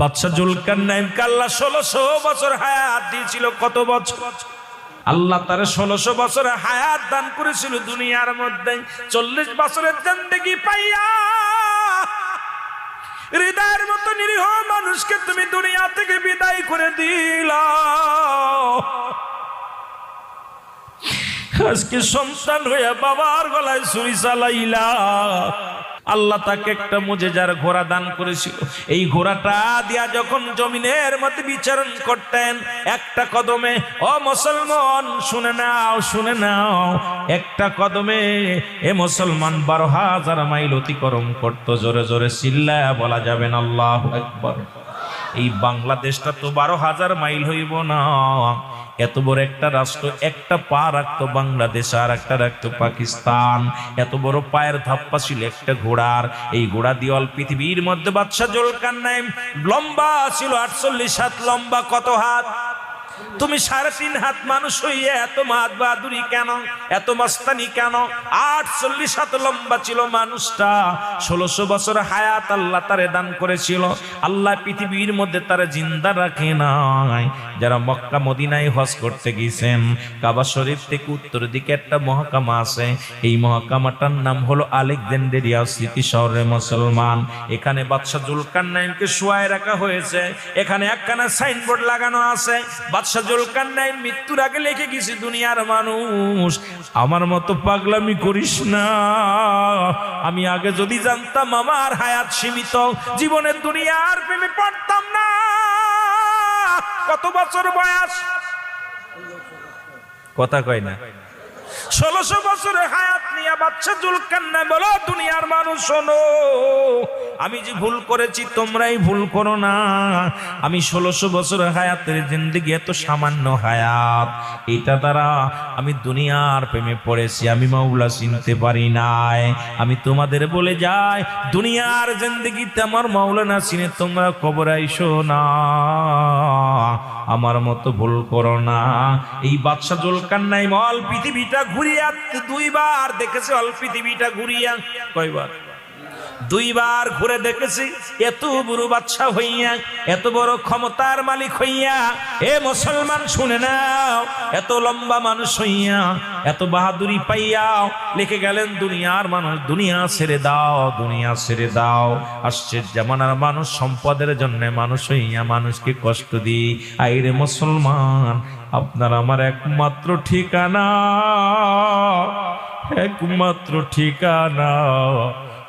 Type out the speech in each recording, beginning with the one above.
বাদশা জুলকার নাইম কাল্লা ষোলোশো বছর হায়াত দিয়েছিল, কত বছর? আল্লাহ তার ষোলোশো বছরে হায়াত দান করেছিল দুনিয়ার মধ্যে। চল্লিশ বছরের জিন্দগি পাইয়া হৃদয়ের মতো নিরীহ মানুষকে তুমি দুনিয়া থেকে বিদায় করে দিলা। আজকে সন্তান হইয়া বাবার গলায় ছুরি চালাইলা। আল্লাহ তাকে একটা মুজেজার ঘোড়া দান করেছিল। এই ঘোড়াটা দিয়া যখন জমিনের মধ্যে বিচরণ করতেন, একটা কদমে, ও মুসলমান, শুনে নাও শুনে নাও। একটা কদমে, এ মুসলমান, বারো হাজার মাইল অতিক্রম করতো, জোরে জোরে চিল্লা বলা যাবেন আল্লাহ একবার এই বাংলাদেশটা তো বারো হাজার মাইল হইব না। এত বড় একটা রাষ্ট্র, একটা পা রাখতো বাংলাদেশ, আর একটা রাখতো পাকিস্তান। এত বড় পায়ের ধাপ্পা ছিল একটা ঘোড়ার। এই ঘোড়া দিওয়াল পৃথিবীর মধ্যে বাদশাহ জলকান নাই লম্বা ছিল আটচল্লিশ হাত, লম্বা কত হাত? তুমি সাড়ে তিন হাত মানুষ হইয়া এত মাত বাহাদুরি কেন? এত মাস্তানি কেন? আটচল্লিশ হাত লম্বা ছিল মানুষটা। ষোলোশো বছর হায়াত আল্লাহ তারে দান করেছিল। আল্লাহ পৃথিবীর মধ্যে তারা জিন্দা রাখে নাই। যারা মক্কা মদিনায় হজ করতে গিয়েছেন, কাবা শরীফ থেকে উত্তর দিকে একটা মহাকামা আছে। এই মহাকামাটার নাম হলো আলেকজান্ডেরিয়া স্মৃতি শহরে মুসলমান। এখানে বাদশাহ জুলকার নাইমকে শোয়ায় রাখা হয়েছে। এখানে একখানা সাইনবোর্ড লাগানো আছে। বাদশাহ জুলকার নাইম মৃত্যুর আগে লিখে গেছি, দুনিয়ার মানুষ, আমার মতো পাগলামি করিস না। আমি আগে যদি জানতাম আমার হায়াত সীমিত, জীবনের দুনিয়ার প্রেমে পড়তাম না। কত বছর বয়স? কথা কয় না। ষোলোশো বছরের হায়াত নিয়ে বাচ্চা জুলকান্না বলো, দুনিয়ার মানুষ, শোনো। আমি যে ভুল করেছি, তোমরাই ভুল করো না। আমি ষোলোশো বছরের হায়াতের জিন্দিগি এত সামান্য হায়াত। এটা দ্বারা আমি দুনিয়ার প্রেমে পড়েছি, আমি মাওলা চিনতে পারি নাই। আমি তোমাদের বলে যাই, দুনিয়ার জিন্দিগিতে আমার মাওলা না চিনে, তোমরা কবর আইসো না। আমার মতো ভুল করো না। এই বাদশাহ জলকান্নাই মল পৃথিবীটা ঘুরিয়া দুইবার দেখেছে অল পৃথিবীটা ঘুরিয়া। কয়বার? দুইবার ঘুরে দেখেছি, এত বড় বাচ্চা হইয়া, এত বড় ক্ষমতার মালিক হইয়া, এ মুসলমান শুনে নাও, এত লম্বা মানুষ হইয়া, এত বাহাদুরি পাইয়াও, লিখে গেলেন, দুনিয়ার মানুষ, দুনিয়া ছেড়ে দাও, দুনিয়া ছেড়ে দাও। আসছে জামানার মানুষ, সম্পদের জন্য মানুষ হইয়া মানুষকে কষ্ট দিই। আইরে মুসলমান আপনার আমার একমাত্র ঠিকানা একমাত্র ঠিকানা।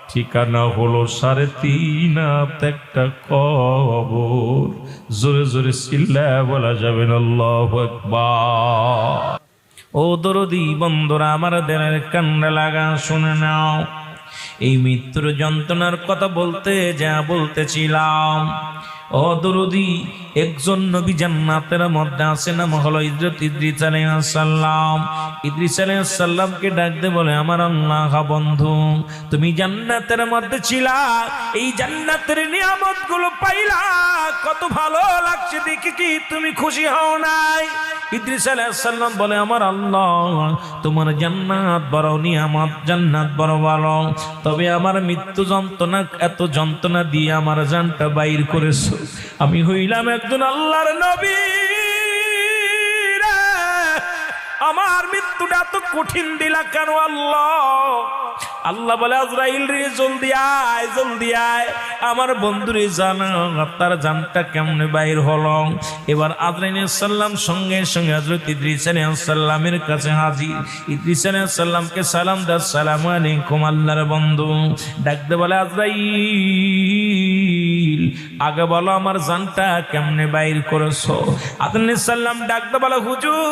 ঠিকানা হলো সাড়ে তিন একটা কবর। জোরে জোরে চিল্লা বলা যাবে ও দরদি বন্ধুরা, আমার দেনের কান্না লাগা শুনে নাও। এই মৃত্যুর যন্ত্রণার কথা বলতে যা বলতেছিলাম। ও একজন নবী জান্নাতের মধ্যে আছে নাম হলো ইদ্রিস ইদ্রিস আলাইহিসসালাম ইদ্রিস আলাইহিসসালামকে ডাকতে বলে, আমার আল্লাহ বন্ধু, তুমি জান্নাতের মধ্যে ছিলা, এই জান্নাতের নিয়ামতগুলো পাইলা। কত ভালো লাগছে দেখে কি তুমি খুশি হও নাই? ইদ্রিস আলাইহিসসালাম বলে, আমার আল্লাহ, তোমার জান্নাত বড় নিয়ামত, জান্নাত বড় ভালো। তবে আমার মৃত্যু যন্ত্রণা, এত যন্ত্রণা দিয়ে আমার জানটা বাইর করেছ। আমি হইলাম একজন আল্লাহর নবী আমার মৃত্যুটা এত কঠিন দিলা কেন আল্লাহ? আল্লাহ বলে, আজরাইল রে, জলদি আয় জলদি আয়। আমার বন্ধুরে জানা, তার জানটা কেমনে বাইর হলো? এবার আজরাইল সাল্লাম সঙ্গে সঙ্গে হজরত ইদ্রিস সাল্লামের কাছে হাজির। ইদ্রিস সাল্লামকে সালাম দা সালাম আলাইকুম আল্লাহর বন্ধু। ডাকতে বলে, আজরাইল আগে বলো আমার জানটা কেমনে বাইর করেছ? আদনানি সাল্লাম ডাকতে বলো হুজুর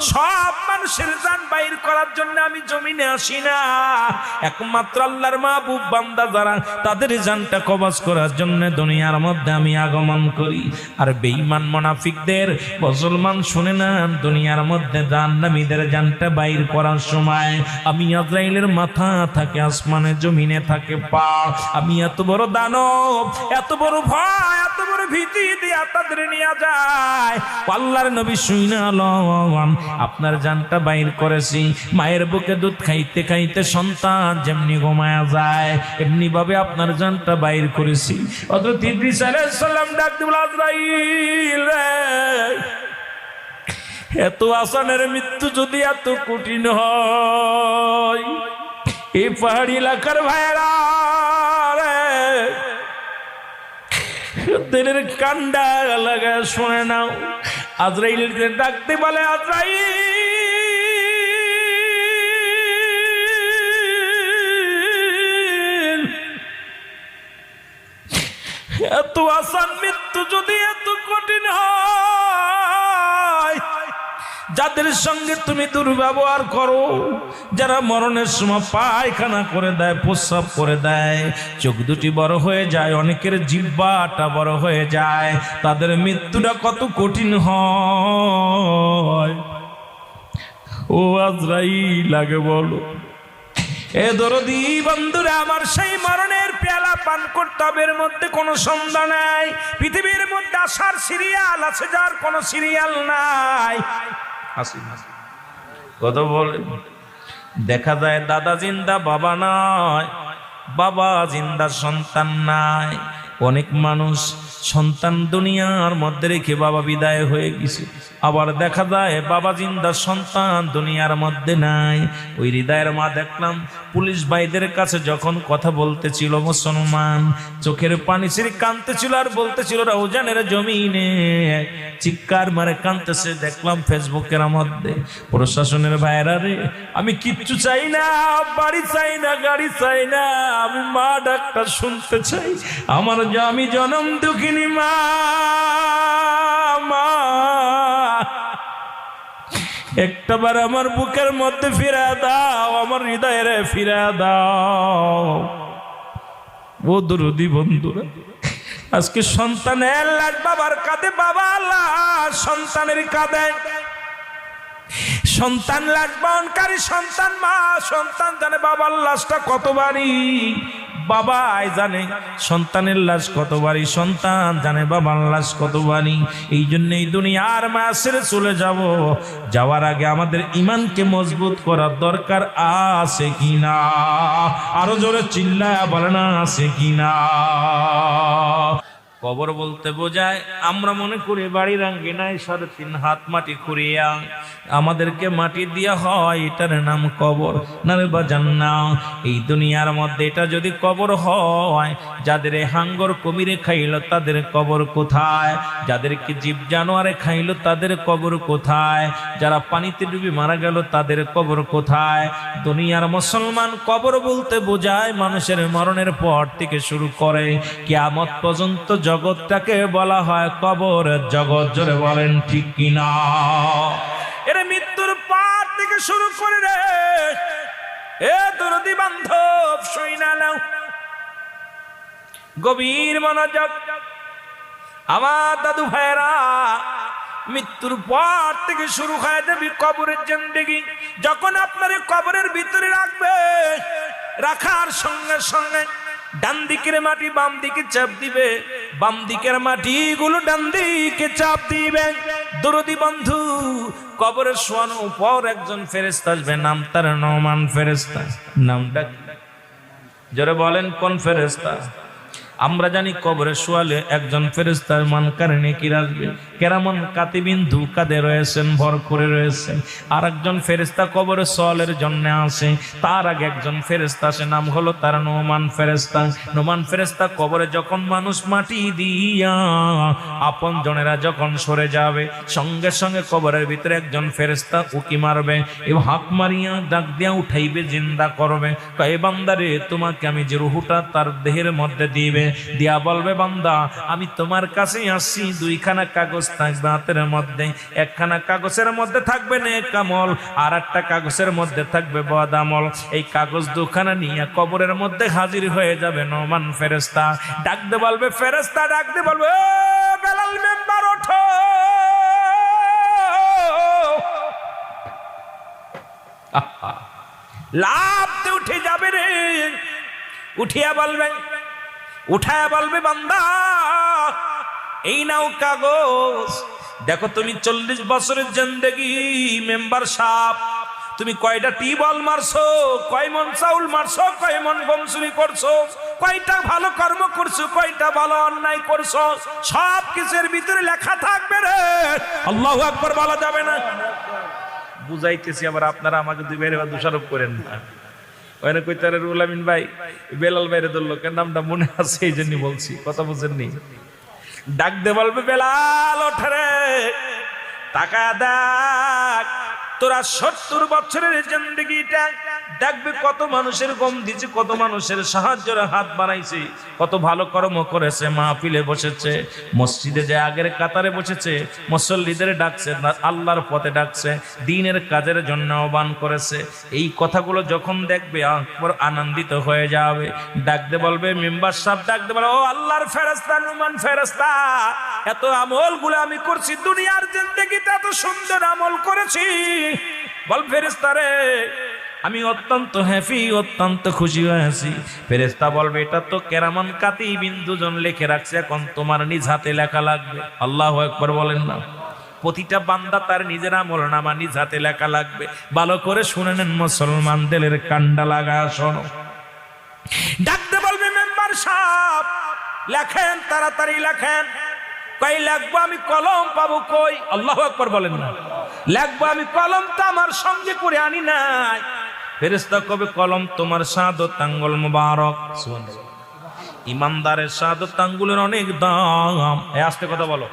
সব করার জন্য আমি জমিনে আসি না। একমাত্র যারা, তাদের কবজ করার জন্য দুনিয়ার মধ্যে আমি আগমন করি। আর মুসলমান শুনে না দুনিয়ার মধ্যে জান্নামীদের জানটা বাইর করার সময় আমি আজরাইলের মাথা থাকে, আসমানে জমিনে থাকে, পা। আমি এত বড় দানব, এত বড় ভয়, এত বড় ভীতি দিয়া তাদের নিয়ে যায়। নবী আপনার জানটা বাইর করেছি। মায়ের বুকে দুধ খাইতে খাইতে সন্তান যেমনি ঘুমায়া যায় এমনি ভাবে আপনার জানটা বাইর করেছি। এত আসানের মৃত্যু যদি এত কঠিন হয় এই পাহাড়ি এলাকার ভাইরা রে, দিলের কান্ডা লাগা শুনে নাও। আজরাইল ডাকতে বলে আজরাইল এত আসান মৃত্যু যদি এত কঠিন হয়, যাদের সঙ্গে তুমি দুর্ব্যবহার করো, যারা মরণের সময় পায়খানা করে দেয়, প্রস্রাব করে দেয়, চোখ দুটি বড় হয়ে যায়, অনেকের জিব্বাটা বড় হয়ে যায়, তাদের মৃত্যুটা কত কঠিন হয়। ও আজরাই লাগে বলো। এ দরদি বন্ধুরা, আমার সেই মরণের পেয়ালা পান করতে হবে। মধ্যে কোনো সন্ধ্যা নাই। পৃথিবীর মধ্যে আসার সিরিয়াল আছে, যার কোনো সিরিয়াল নাই। কত বলে? দেখা যায় দাদা জিন্দা, বাবা নয়। বাবা জিন্দা, সন্তান নাই। অনেক মানুষ সন্তান দুনিয়ার মধ্যে রেখে বাবা বিদায় হয়ে গেছে। আবার দেখা যায় বাবা জিন্দা, সন্তান দুনিয়ার মধ্যে নাই। ওই হৃদয়ের মা দেখলাম পুলিশ ভাইদের কাছে যখন কথা বলতেছিল, মুসলমান, চোখের পানি ছেড়ে কাঁদতেছিল আর বলতেছিল রৌজানের জমিনে চিৎকার মারে কাঁদতেছে। দেখলাম ফেসবুকের মধ্যে, প্রশাসনের ভাইরা রে, আমি কিচ্ছু চাই না, বাড়ি চাই না, গাড়ি চাই না, আমি মা ডাক্তার শুনতে চাই। আমার আমি জনম দুঃখিনী মা। একটাবার আমার বুকের মধ্যে ফিরা দাও, আমার হৃদয়ের ফিরা দাও। ও দুরুদি বন্ধুরা, আজকে সন্তানের লাশ বাবার কাঁদে বাবা লাশ সন্তানের কাঁধে সন্তান লাশ বহনকারী সন্তান মা, সন্তান জানে বাবার লাশটা কতবারই? বাবাই জানে সন্তানের লাশ কতবারই? সন্তান জানে বাবার লাশ কতবারই? এই জন্য এই দুনিয়ার মা ছেড়ে চলে যাব। যাওয়ার আগে আমাদের ইমানকে মজবুত করার দরকার আছে কিনা? আরও জোরে চিল্লায় বলে না আছে কিনা? কবর বলতে বোঝায়, আমরা মনে করি বাড়ির আঙ্গিনায় সাড়ে তিন হাত মাটি খুঁড়িয়া আমাদেরকে মাটি দিয়া হয়, এটার নাম কবর। না রে বাজান না এই দুনিয়ার মধ্যে এটা যদি কবর হয় যাদের হাঙ্গর কবিরে খাইল, তাদের কবর কোথায়? যাদেরকে জীব জানোয়ারে খাইল, তাদের কবর কোথায়? যারা পানিতে ডুবে মারা গেল, তাদের কবর কোথায়? দুনিয়ার মুসলমান কবর বলতে বোঝায়, মানুষের মরণের পর থেকে শুরু করে কিয়ামত পর্যন্ত জগৎটাকে বলা হয় কবর। জগৎ জোরে বলেন, ঠিক কিনা এর মৃত্যুর পর থেকে শুরু করে রে। এ দরদি বান্ধব নাও। গভীর মনোযোগ। আমার দাদু ভাইরা মৃত্যুর পর থেকে শুরু হয়ে যাবে কবরের জিন্দেগি। যখন আপনার কবরের ভিতরে রাখবে, রাখার সঙ্গে সঙ্গে ডান দিকের মাটি বাম দিকে চাপ দিবে। বাম দিকের মাটি গুলো ডান দিকে চাপ দিবে। দরদি বন্ধু, কবরের শোয়ানোর পর একজন ফেরেস্তা আসবে। নাম তার নমান ফেরেস্তা নামটা? জোরে বলেন, কোন ফেরেস্তা আমরা জানি কবরে শোয়ালে একজন ফেরেস্তার মান কারণে কি আসবে কেরামন কাতিবিন ধুকাদে রয়েছেন, ভর করে রয়েছেন। আর একজন ফেরেস্তা কবরে সোয়ালের জন্য আসে। তার আগে একজন ফেরেস্তা আসে, নাম হলো তার নোমান ফেরেস্তা নোমান ফেরেস্তা কবরে যখন মানুষ মাটি দিয়া আপন জনেরা যখন সরে যাবে, সঙ্গে সঙ্গে কবরের ভিতরে একজন ফেরেস্তা উকি মারবে। এবং হাক মারিয়া ডাক দিয়া উঠাইবে, জিন্দা করবে। কয়ে বান্দারে, তোমাকে আমি যে রুহুটা তার দেহের মধ্যে দিবে দিয়া বলবে, বান্দা, আমি তোমার কাছেই আসছি। দুইখানা কাগজ থাকবে হাতের মধ্যে, একখানা কাগজের মধ্যে থাকবে নে কামল আর একটা কাগজের মধ্যে থাকবে বদামল এই কাগজ দুখানা নিয়ে কবরের মধ্যে হাজির হয়ে যাবে নমান ফেরেস্তা ডাকতে বলবে ফেরেস্তা ডাকতে বলবে, "ও বেলাল মেম্বার, ওঠো! লাভ উঠে যাবে রে। উঠিয়া বলবে উঠায় বলবে, বান্দা, এই নাও কাগজ। দেখো তুমি চল্লিশ বছরের জিন্দেগি, মেম্বার সাপ। তুমি কয়টা টিবল মারছো কয় মন চাউল মারছো কয় মন চুরি করছ, কয়টা ভালো কর্ম করছ, কয়টা ভালো অন্যায় করছ, সব কিছুর ভিতরে লেখা থাকবে রে। আল্লাহ আকবার বলা যাবে না। বুঝাইতেছি, আবার আপনারা আমাকে দুই বাইরে দোষারোপ করেন না। ওখানে কইতারে রুল আমিন ভাই, বেলাল বাইরে দল কেন নামটা মনে আছে এই জন্য বলছি, কথা বুঝেননি? ডাক দে বলবে, বেলাল ওঠারে টাকা দেখ, তোরা সত্তর বছরের জিন্দগিটা দেখবে কত মানুষের গম দিছে, কত মানুষের সাহায্যের হাত বানাইছে কত ভালো কর্ম করেছে, মাহফিলে বসেছে, মসজিদে যে আগের কাতারে বসেছে, মুসল্লিদের ডাকছে আল্লাহর পথে ডাকছে, দিনের কাজের জন্য আহ্বান করেছে। এই কথাগুলো যখন দেখবে, আকবর আনন্দিত হয়ে যাবে। ডাকতে বলবে, মেম্বার সাহেব ডাকতে বলবে ও আল্লাহর ফেরেস্তা নুমান ফেরেস্তা এত আমলগুলো আমি করছি, দুনিয়ার জিন্দগিতে এত সুন্দর আমল করেছি। বল ফেরেস্তা রে আমি অত্যন্ত হ্যাপি অত্যন্ত খুশি হয়েছি ফেরেস্তা বলবে, এটা তো কেরামান কাতি বিন্দুজন লেখে রাখছে, এখন তোমার নিজ হাতে লেখা লাগবে। আল্লাহ একবার বলেন না। প্রতিটা বান্দা তার নিজের আমল নামা নিজ হাতে লেখা লাগবে। ভালো করে শুনে নেন মুসলমান দিলের কান্ডা লাগা শোনো। ডাকতে বলবে, মেম্বার সাহেব, লেখেন, তাড়াতাড়ি লেখেন। কই লাগবো আমি কলম পাবো কই? আল্লাহ একবার বলেন না। লাগবো আমি কলম তো আমার সঙ্গে করে আনি নাই। ফেরেস্তা কবে কলম? তোমার সাদ তাঙ্গল মুবারক। ইমানদারের সাদ তাঙ্গুলের অনেক দাম। আস্তে কথা বলো।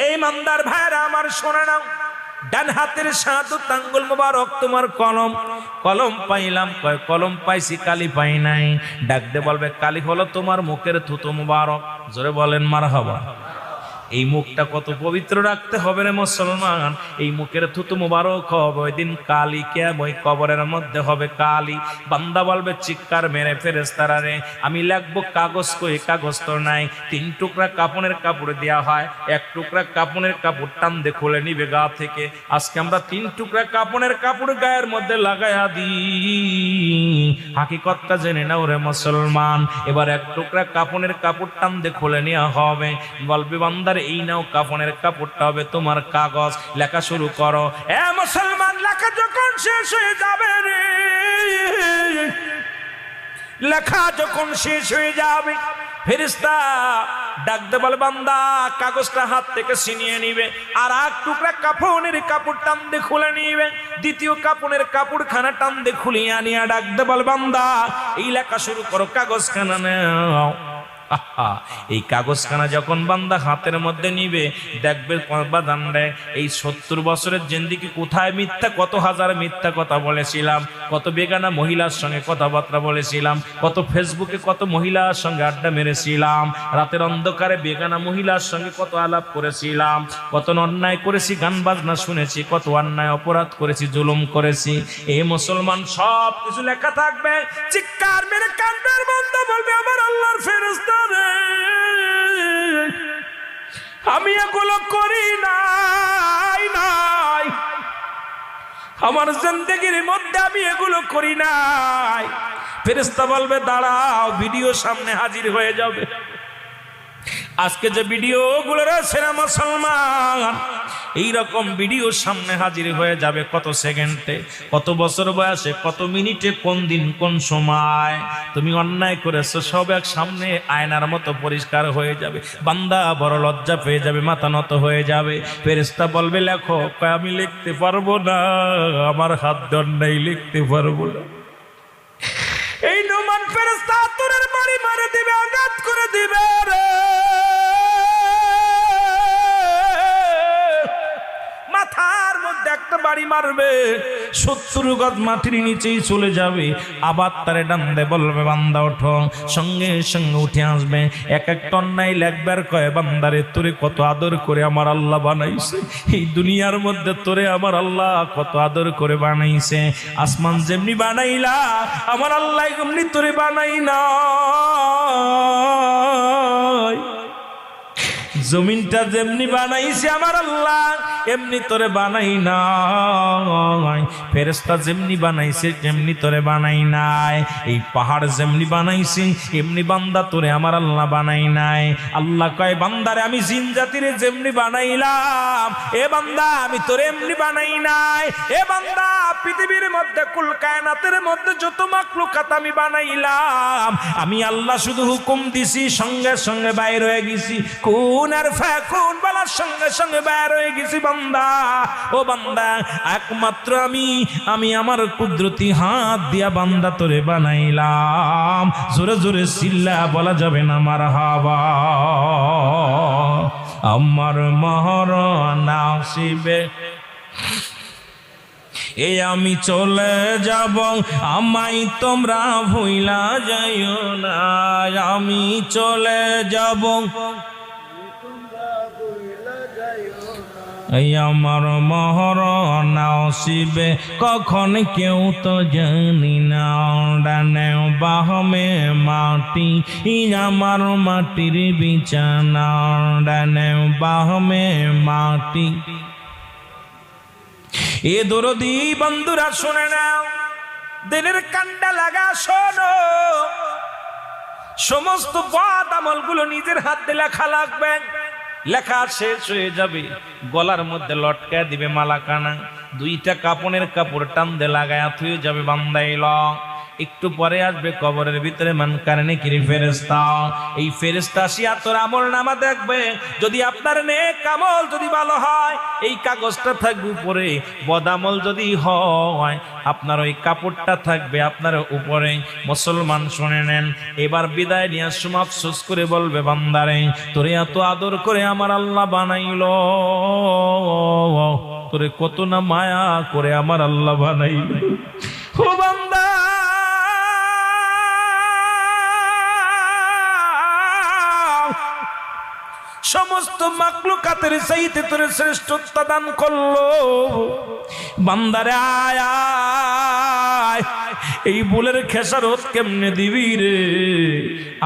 এই ইমানদার ভাইরা আমার শোনে নাও। ডান হাতের সাধু তাঙ্গুল মোবারক তোমার কলম। কলম পাইলাম কয়, কলম পাইছি, কালি পাই নাই। ডাকতে বলবে, কালি হলো তোমার মুখের থুতো মুবারক। জোরে বলেন মার হবা এই মুখটা কত পবিত্র রাখতে হবে রে মুসলমান। এই মুখের থুতু মুবারক হবে, ওই দিন কালি কে ওই কবরের মধ্যে হবে কালি। বান্দা বলবে, চিৎকার মেরে ফেরেস্তারা রে, আমি লাগবো কাগজ কই? কাগজ তো নাই। তিন টুকরা কাপনের কাপড় দেওয়া হয়, এক টুকরা কাপনের কাপড় টান দিয়ে খুলে নিবে গা থেকে। আজকে আমরা তিন টুকরা কাপড়ের কাপড় গায়ের মধ্যে লাগাইয়া দিই। হাকিকতটা জেনে নাও রে মুসলমান। এবার এক টুকরা কাপনের কাপড় টান খুলে নেওয়া হবে। বলবে, বান্দার এই নাও কাপড়ের কাপড়টা হবে তোমার কাগজ। লেখা শুরু করো। এ মুসলমান, লেখা যখন শেষ হয়ে যাবে রে। লেখা যখন শেষ হয়ে যাবে ফেরিস্তা ডাকতে বলে, বান্দা, কাগজটা হাত থেকে ছিনিয়ে নিবে আর এক টুকরা কাপড়ের কাপড় টান দিয়ে খুলে নিবে। দ্বিতীয় কাপড়ের কাপড় খানা টান দিয়ে খুলিয়ে আনিয়া ডাকতে বলে, বান্দা, এই লেখা শুরু করো কাগজ খানা নাও। এই কাগজখানা যখন বান্দা হাতের মধ্যে নিবে, দেখবে এই সত্তর বছরের জেন্দিকে কোথায় মিথ্যা, কত হাজার মিথ্যা কথা বলেছিলাম, কত বেগানা মহিলার সঙ্গে কথাবার্তা বলেছিলাম, কত ফেসবুকে কত মহিলার সঙ্গে আড্ডা মেরেছিলাম, রাতের অন্ধকারে বেগানা মহিলার সঙ্গে কত আলাপ করেছিলাম, কত অন্যায় করেছি, গান বাজনা শুনেছি, কত অন্যায় অপরাধ করেছি, জুলুম করেছি। এই মুসলমান সব কিছু লেখা থাকবে, চিৎকার মেরে কান্দার বন্ধ বলবে আমার আল্লাহর ফেরস্তা আমি এগুলো করি নাই নাই। আমার জিন্দগির মধ্যে আমি এগুলো করি নাই। ফেরেস্তা বলবে, দাঁড়াও, ভিডিও সামনে হাজির হয়ে যাবে। আজকে যে ভিডিও গুলো রয়েছে না মুসলমান এইরকম ভিডিও সামনে হাজির হয়ে যাবে কত সেকেন্ডে? কত বছর বয়সে? কত মিনিটে? কোন দিন? কোন সময়? তুমি অন্যায় করেছ, সব এক সামনে আয়নার মতো পরিষ্কার হয়ে যাবে। বান্দা বড় লজ্জা পেয়ে যাবে, মাথা নত হয়ে যাবে। ফেরেস্তা বলবে, লেখো আমি লিখতে পারব না। আমার হাত দণ্ডাই লিখতে পারব না। এই নোমান ফেরেস্তা আতরের বাড়ি মারে দিবে, আঘাত করে দিবে রে। মারবে। সত্তর গজ মাটির নিচেই চলে যাবে। আবার তারে ডান্দে বলবে, বান্দা, ওঠো। সঙ্গে সঙ্গে উঠে আসবে। এক এক টন্নাই লেখবার কয়, বান্দারে, তোরে কত আদর করে আমার আল্লাহ বানাইছে। এই দুনিয়ার মধ্যে তোরে আমার আল্লাহ কত আদর করে বানাইছে। আসমান যেমনি বানাইলা, আমার আল্লাহ এমনি তোরে বানাই না। জমিনটা যেমনি বানাইছে আমার আল্লাহ, এমনি তোরে বানাই নাই। ফেরেস্তা যেমনি বানাইছে, তেমনি তোরে বানাই নাই। এই পাহাড় যেমনি বানাইছে, এমনি বান্দা তোরে আমার আল্লাহ বানাই নাই। আল্লাহ কয়, বান্দারে, আমি জিন জাতিরে যেমনি বানাইলাম, এ বান্দা, আমি তোরে এমনি বানাই নাই। এ বান্দা, পৃথিবীর মধ্যে, কুল কায়নাতের মধ্যে যত মাকলুকাত আমি বানাইলাম, আমি আল্লাহ শুধু হুকুম দিছি, সঙ্গে সঙ্গে বাইর হয়ে গেছি। কোন আর কোন বেলার সঙ্গে সঙ্গে বাইর হয়ে গেছি বান্দা। ও বান্দা, একমাত্র আমি আমি আমার কুদরতি হাত দিয়া বান্দা তোরে বানাইলাম। জোরে জোরে সিল্লা বলা যাবে না আমার হাওয়া আমার মহর নাসিবে। এ আমি চলে যাব আমাই তোমরা ভুইলা যাইও না। আমি চলে যাব। আমার মহর নাসিবে কখন কেউ তো জানি না। বাহমে মাটি ই আমার মাটির বিছানা। ডানে বাহমে মাটি। এ দরদি বন্ধুরা, শুনে নাও। দিনের কান্ডা লাগা শোনো। সমস্ত পদ আমলগুলো নিজের হাতে লেখা লাগবে লেখা শেষ হয়ে যাবে। গলার মধ্যে লটকা দিবে মালাকানা। দুইটা কাপনের কাপড় টান দে লাগায় থুয়ে যাবে বান্দাইল একটু পরে আসবে কবরের ভিতরে, মান কারণে কিরি ফেরেস্তা এই ফেরেস্তা আসিয়া তোর আমল নামা দেখবে। যদি আপনার নেক আমল যদি ভালো হয়, এই কাগজটা থাকবে উপরে। বদামল যদি হয়, আপনার ওই কাপড়টা থাকবে আপনার উপরে। মুসলমান শুনে নেন, এবার বিদায় নিয়ে সুম আফসোস করে বলবে, বান্দারে, তোরে এত আদর করে আমার আল্লাহ বানাইল। তোরে কত না মায়া করে আমার আল্লাহ বানাইল। ও বান্দা সমস্ত মাকলুকাতের চাইতে তোরে শ্রেষ্ঠত্ব দান করল। বান্দারে আয়া এই বুলের খেসারত কেমনে দিবি রে?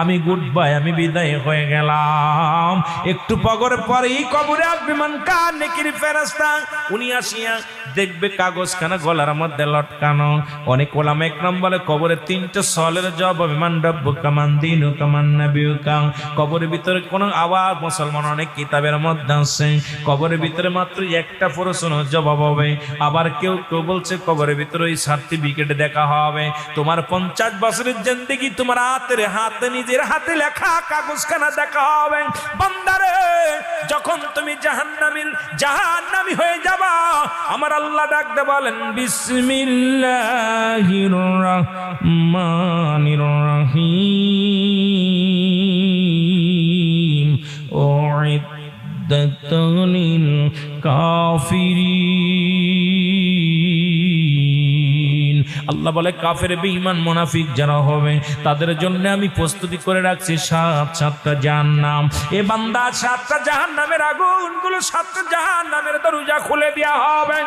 আমি গুড বাই আমি বিদায় হয়ে গেলাম। একটু পগর পরেই কবরে আসবে মান কার নেকির ফেরাস্তা উনি আসিয়া দেখবে কাগজখানা গলার মধ্যে লটকানো। অনেক ওলাম একরম বলে, কবরে তিনটে সলের জব বিমান ডব্বু কামান দিন কামান নাবিউ কাম কবরের ভিতরে কোনো আওয়াজ, মুসলমান অনেক কিতাবের মধ্যে আছে। কবরের ভিতরে মাত্র একটা প্রশ্ন জবাব হবে, আবার কেউ কেউ বলছে কবরের ভিতরে ওই সার্টিফিকেট দেখা হবে। তোমার পঞ্চাশ বছরের জিন্দেগি তোমার হাতের হাতে হাতে নিজের হাতে লেখা কাগজখানা দেখা হবে। বন্দারে, যখন তুমি জাহান নামিল জাহান নামি হয়ে যাবা, আমার আল্লাহ ডাকতে বলেন, বিসমিল্লাহির রহমানির রহিম। ওইদ্দাত আল্লাহ বলে, কাফের বেঈমান মুনাফিক যারা হবে, তাদের জন্য আমি প্রস্তুতি করে রাখছি সাত সাতটা জাহান্নাম। এ বান্দা, সাতটা জাহান্নামের আগুনগুলো সাতটা জাহান্নামের দরজা খুলে দেওয়া হবে।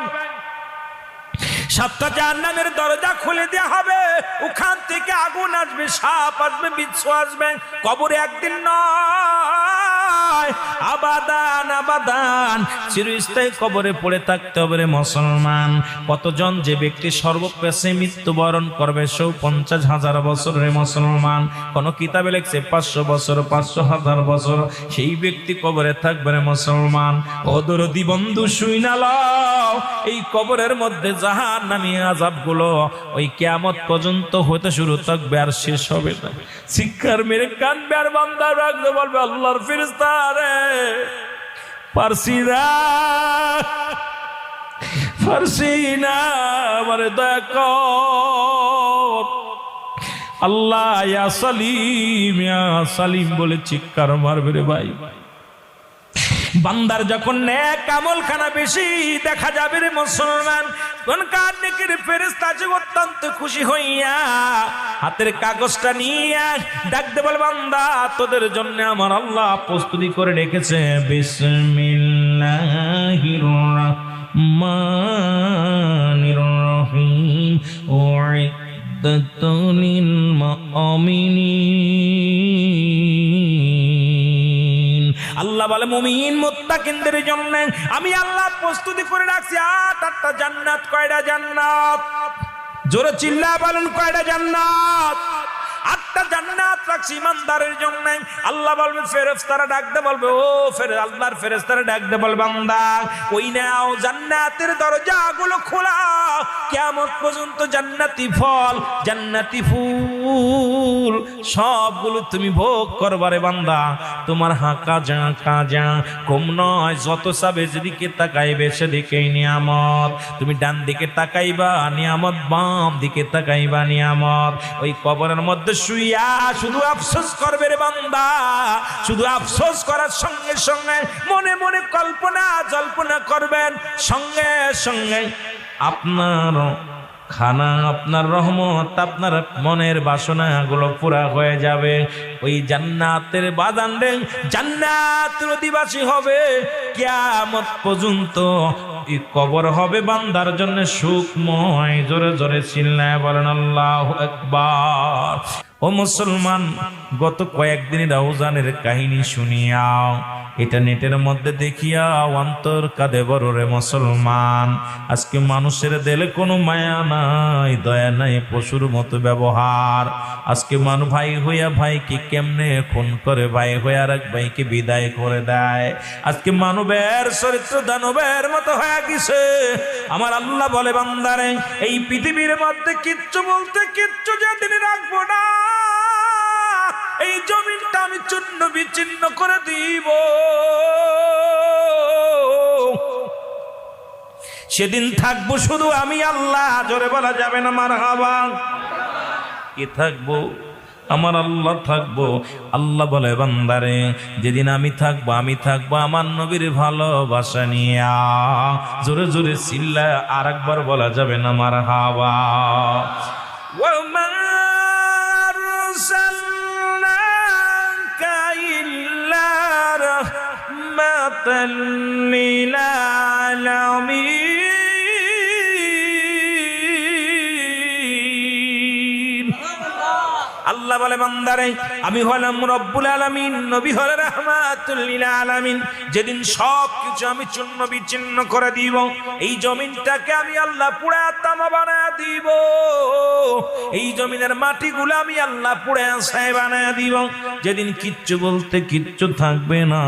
সাতটা জাহান্নামের দরজা খুলে দেওয়া হবে। ওখান থেকে আগুন আসবে, সাপ আসবে, বিচ্ছু আসবে। কবরে একদিন নয় আবাদান আবাদান। চিরস্থায়ী কবরে পড়ে থাকতে হবে মুসলমান। কতজন যে ব্যক্তি সর্বপ্রেসে মৃত্যুবরণ করবে সেও পঞ্চাশ হাজার বছর রে মুসলমান। কোন কিতাবে লেখছে পাঁচশো বছর, পাঁচশো হাজার বছর, সেই ব্যক্তি কবরে থাকবে রে মুসলমান। অদরদি বন্ধু, শুই না লও। এই কবরের মধ্যে জাহান নামি আজাবগুলো ওই কেয়ামত পর্যন্ত হতে শুরু থাকবে আর শেষ হবে না। শিক্ষার মেরে কানবে আর বান্দা রাখতে বলবে, আল্লাহর ফিরিস্তা রে পারসি না না আমার কর আল্লাহ সালিম, ইয়া সালিম বলে চিৎকার মারবে রে ভাই। বান্দার যখন ন্যাক আমল খানা বেশি দেখা যাবে রে মুসলমান, কোন কার নেকের ফেরেস্তা আছে অত্যন্ত খুশি হইয়া হাতের কাগজটা নিয়ে ডাকতে বল, বান্দা, তোদের জন্য আমার আল্লাহ প্রস্তুতি করে রেখেছে। বিসমিল্লাহির রহমানির রহিম। উইদ্দাত মুমিনিন। আল্লাহ বলে, মুমিন মুত্তাকিনদের জন্য আমি আল্লাহ প্রস্তুতি করে রাখছি। আট আটটা জান্নাত, কয়টা জান্নাত? জোরে চিল্লা বলেন কয়টা জান্নাত? আটটা জান্নাত রাখছি ইমানদারের জন্য। আল্লাহ বলবে ডাকতে বলবে, ও আল্লাহর ডাকতে বলবে ওই নাও জান্নাতের খোলা। পর্যন্ত জান্নাতি ফল, জান্নাতি ফুল, সবগুলো তুমি ভোগ করবারে বান্দা। তোমার হাঁকা যা কাজা কম নয়, যত সাবে যেদিকে তাকাইবে সেদিকেই নিয়ামত। তুমি ডান দিকে তাকাইবা, নিয়ামত বাম দিকে তাকাইবা, নিয়ামত। ওই কবরের মধ্যে শুইয়া শুধু আফসোস করবে রে বান্দা। শুধু আফসোস করার সঙ্গে সঙ্গে মনে মনে কল্পনা জল্পনা করবেন। সঙ্গে সঙ্গে আপনার খানা আপনার রহমত, আপনার মনের বাসনাগুলো পুরা হয়ে যাবে। ওই জান্নাতের বাদান রে, জান্নাতের অধিবাসী হবে। কিয়ামত পর্যন্ত কবর হবে বান্দার জন্য সুখময়। জোরে জোরে চিল্লায় বলেন, আল্লাহ একবার ও মুসলমান, গত কয়েকদিন রাউজানের কাহিনী শুনিয়াও। এটা নেটের মধ্যে দেখিয়া অন্তর কাঁদে বড় রে মুসলমান। আজকে মানুষের দেলে কোনো মায়া নাই, দয়া নাই, পশুর মতো ব্যবহার। আজকে মানু ভাই হইয়া ভাইকে কেমনে খুন করে, ভাই হইয়া আর এক ভাইকে বিদায় করে দেয়। আজকে মানবের চরিত্র দানবের মতো হয়ে গেছে। আমার আল্লাহ বলে, বান্দারে, এই পৃথিবীর মধ্যে কিচ্ছু বলতে কিচ্ছু যেদিন রাখব না। এই জমিনটা আমি চূর্ণ বিচ্ছিন্ন করে দিব। সেদিন থাকব শুধু আমি আল্লাহ, জোরে বলা যাবে না মার হাবা কি থাকব? আমার আল্লাহ থাকব। আল্লাহ বলে, বান্দারে, যেদিন আমি থাকব আমি থাকব আমার নবীর ভালোবাসা নিয়া। জোরে জোরে চিল্লা আর একবার বলা যাবে না আমার হাওয়া আল্লাহ বলে, বান্দারে, আমি হলাম রব্বুল আলামিন, নবী হল রাহমাতুল লিল আলামিন। যেদিন সব কিছু আমি চূর্ণ বিচ্ছিন্ন করে দিব, এই জমিনটাকে আমি আল্লাহ পুরা তামা বানায় দিব। এই জমিনের মাটিগুলো আমি আল্লাহ পুড়ে আসায় বানায় দিব। যেদিন কিচ্ছু বলতে কিচ্ছু থাকবে না,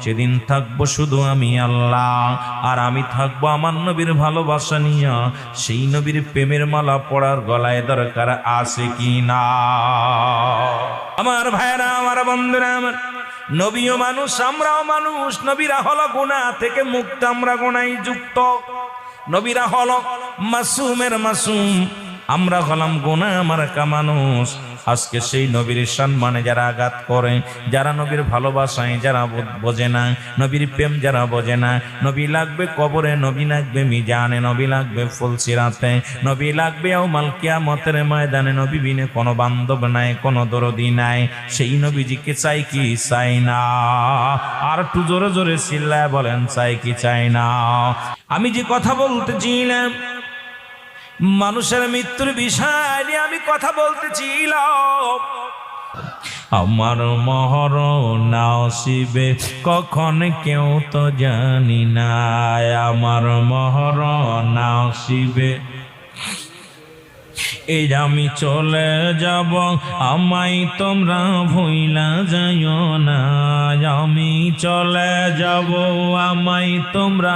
সেদিন থাকব শুধু আমি আল্লাহ। আর আমি থাকব আমার নবীর ভালোবাসা নিয়ে। সেই নবীর প্রেমের মালা পড়ার গলায় দরকার আছে কি না? আমার ভাইরা, আমার বন্ধুরা, আমার নবীও মানুষ, আমরাও মানুষ। নবীরা হলো গুণা থেকে মুক্ত আমরা গুণাই যুক্ত। নবীরা হলো মাসুমের মাসুম। আমরা হলাম গোনা আমার কা মানুষ। আজকে সেই নবীর সম্মানে যারা আঘাত করে, যারা নবীর ভালোবাসায় যারা বোঝে না, নবীর প্রেম যারা বোঝে না, নবী লাগবে কবরে, নবী লাগবে মিজানে, নবী লাগবে ফুলসিরাতে, নবী লাগবে ও মালকিয়া মতের ময়দানে, নবী বিনে কোনো বান্ধব নাই, কোনো দরদি নাই। সেই নবীজিকে চাই কি চাই না? আর একটু জোরে জোরে চিল্লায় বলেন, চাই কি চাই না? আমি যে কথা বলতে বলতেছিলাম মানুষের মৃত্যুর বিষয় নিয়ে আমি কথা বলতেছিলাম। আমার মহর নাসিবে কখন কেউ তো জানি না। আমার মহর নাসিবে এই আমি চলে যাব, আমায় তোমরা ভুইলা যাইও না। আমি চলে যাব, আমায় তোমরা